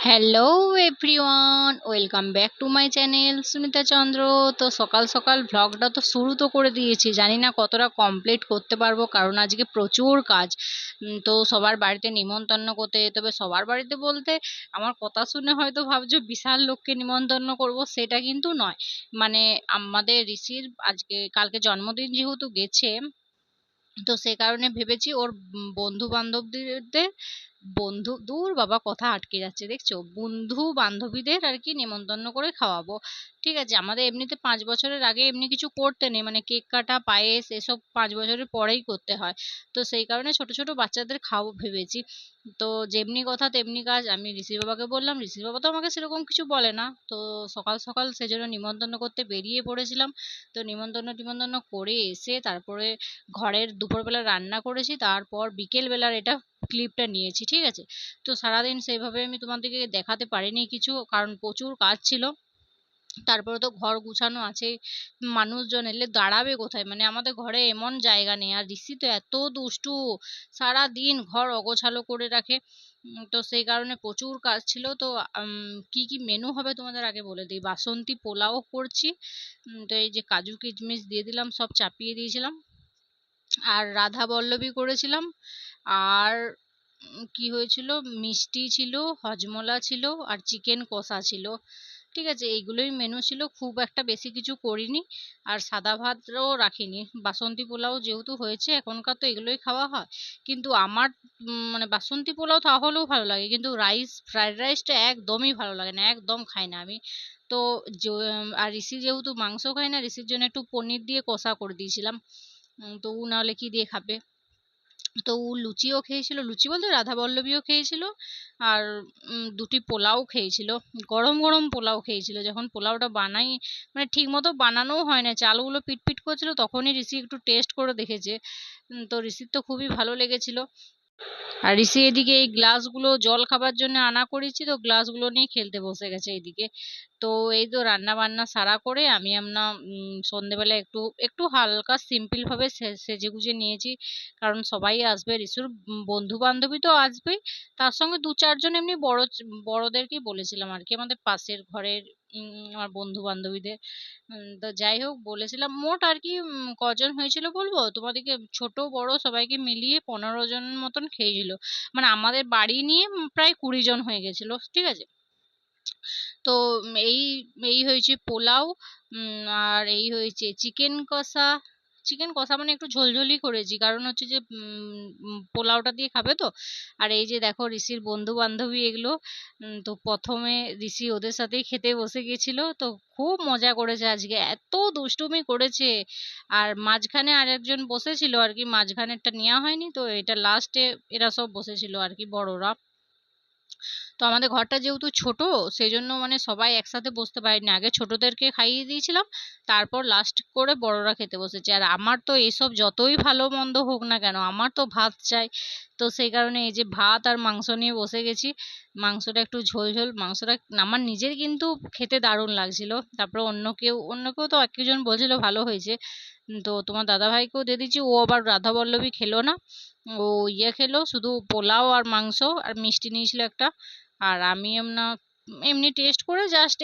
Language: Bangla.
Hello everyone welcome back to my channel Sunita Chandra তো সকাল সকাল ভ্লগটা তো শুরু তো করে দিয়েছি। জানি না কতটা কমপ্লিট করতে পারব, কারণ আজকে প্রচুর কাজ। তো সবার বাড়িতে নিমন্ত্রণ করতে যেতে হবে। সবার বাড়িতে বলতে আমার কথা শুনে হয়তো ভাবছ, বিশাল লোককে নিমন্ত্রণ করব, সেটা কিন্তু নয়। মানে আমাদের ঋষির আজকে, কালকে জন্মদিন যেহেতু গেছে, তো সে কারণে ভেবেছি ওর বন্ধু বান্ধবদের বন্ধু, দূর বাবা, কথা আটকে যাচ্ছে। দেখছ? বন্ধু বান্ধবীদের আর কি নেমন্তন্ন করে খাওয়াবো। ঠিক আছে? আমাদের এমনিতে পাঁচ বছরের আগে এমনি কিছু করতে নেই। মানে কেক কাটা, পায়েস এসব পাঁচ বছরের পরেই করতে হয়। তো সেই কারণে ছোট ছোট বাচ্চাদের খাওয়াবো ভেবেছি। তো যেমনি কথা তেমনি কাজ। আমি ঋষির বাবাকে বললাম ঋষির বাবা তো আমাকে সেরকম কিছু বলে না। তো সকাল সকাল সেজন্য নিমন্ত্রণ করতে বেরিয়ে পড়েছিলাম। তো নিমন্ত্রণ টিমন্ত্রণ করে এসে তারপরে ঘরের দুপুরবেলা রান্না করেছি। তারপর বিকেল বেলার এটা ক্লিপটা নিয়েছি, ঠিক আছে? তো সারাদিন সেইভাবে আমি তোমাদেরকে দেখাতে পারিনি কিছু, কারণ প্রচুর কাজ ছিল। তারপরে তো ঘর গুছানো আছে, মানুষজন এলে দাঁড়াবে কোথায়? মানে আমাদের ঘরে এমন জায়গা নেই, আর ঋষি তো এত দুষ্টু সারা দিন ঘর অগোছালো করে রাখে। তো সেই কারণে প্রচুর কাজ ছিল। তো কি কি মেনু হবে তোমাদের আগে বলে দিই? বাসন্তী পোলাও করছি। তো এই যে কাজু কিশমিশ দিয়ে দিলাম, সব চাপিয়ে দিয়েছিলাম। আর রাধা বল্লভী করেছিলাম। আর কি হয়েছিল? মিষ্টি ছিল, হজমোলা ছিল আর চিকেন কষা ছিল। ঠিক আছে, এইগুলোই মেনু ছিল। খুব একটা বেশি কিছু করিনি আর সাদা ভাতও রাখিনি। বাসন্তী পোলাও যেহেতু হয়েছে, এখনকার তো এগুলোই খাওয়া হয়। কিন্তু আমার মানে বাসন্তী পোলাও তাহলেও ভালো লাগে। কিন্তু রাইস ফ্রাইড রাইসটা একদমই ভালো লাগে না, একদম খাই না আমি। তো আর ঋষি যেহেতু মাংস খায় না, ঋষির জন্য একটু পনির দিয়ে কষা করে দিয়েছিলাম। তো ও নাহলে কি দিয়ে খাবে? তো ও লুচিও খেয়েছিল, লুচি বলতে রাধা বল্লভীও খেয়েছিল আর দুটি পোলাও খেয়েছিল। গরম গরম পোলাও খেয়েছিল, যখন পোলাওটা বানাই মানে ঠিক মতো বানানোও হয় না, চালগুলো পিটপিট করছিল, তখনই ঋষি একটু টেস্ট করে দেখেছে। তো ঋষির তো খুবই ভালো লেগেছিল। আর ঋষি এদিকে এই গ্লাসগুলো জল খাবার জন্য আনা করেছি, তো গ্লাসগুলো নিয়ে খেলতে বসে গেছে এদিকে। তো এই তো রান্না বান্না সারা করে আমি আমরা সন্ধেবেলা একটু একটু হালকা সিম্পল ভাবে সে- সেজে গুজে নিয়েছি। কারণ সবাই আসবে, ঋষুর বন্ধু বান্ধবী তো আসবেই। তার সঙ্গে দু চারজন এমনি বড়, বড়দেরকেই বলেছিলাম আর কি, আমাদের পাশের ঘরের আমার বন্ধু বান্ধবীদের তো যাই হোক, বলেছিলাম মোট আর কি কজন হয়েছিল বলব? তোমাদেরকে ছোট, বড় সবাইকে মিলিয়ে পনেরো জন মতন খেয়েছিল। মানে আমাদের বাড়ি নিয়ে প্রায় কুড়ি জন হয়ে গেছিল, ঠিক আছে? তো এই এই হয়েছে পোলাও আর এই হয়েছে চিকেন কষা চিকেন কষা মানে একটু ঝোলঝোলই করেছি। কারণ হচ্ছে যে পোলাওটা দিয়ে খাবে তো। আর এই যে দেখো ঋষির বন্ধু বান্ধবী এগুলো তো প্রথমে ঋষি ওদের সাথেই খেতে বসে গেছিল। তো খুব মজা করেছে আজকে। এত দুষ্টুমি করেছে। আর মাঝখানে আর একজন বসেছিল আর কি, মাঝখানেরটা নেওয়া হয়নি তো, এটা লাস্টে এরা সব বসেছিল আর কি, বড়রা। তো আমাদের ঘরটা যেহেতু ছোট সেই জন্য মানে সবাই একসাথে বসতে পারিনি। আগে ছোটদেরকে খাইয়ে দিয়েছিলাম, তারপর লাস্ট করে বড়রা খেতে বসেছে। আর আমার তো এসব যতই ভালো মন্দ হোক না কেন, আমার তো ভাত চাই। তো সেই কারণে এই যে ভাত আর মাংস নিয়ে বসে গেছি। মাংসটা একটু ঝোল ঝোল, মাংসটা আমার নিজের কিন্তু খেতে দারুণ লাগছিল। তারপরে অন্য কেউ অন্য কেউ তো এক একজন বলছিল ভালো হয়েছে। তো তোমার দাদাভাইকেও দিয়ে দিয়েছি ও আবার রাধা বল্লভী খেলো না। ও ইয়ে খেলো, শুধু পোলাও আর মাংস আর মিষ্টি নিয়েছিল একটা। আর আমি এমনা এমনি টেস্ট করে জাস্ট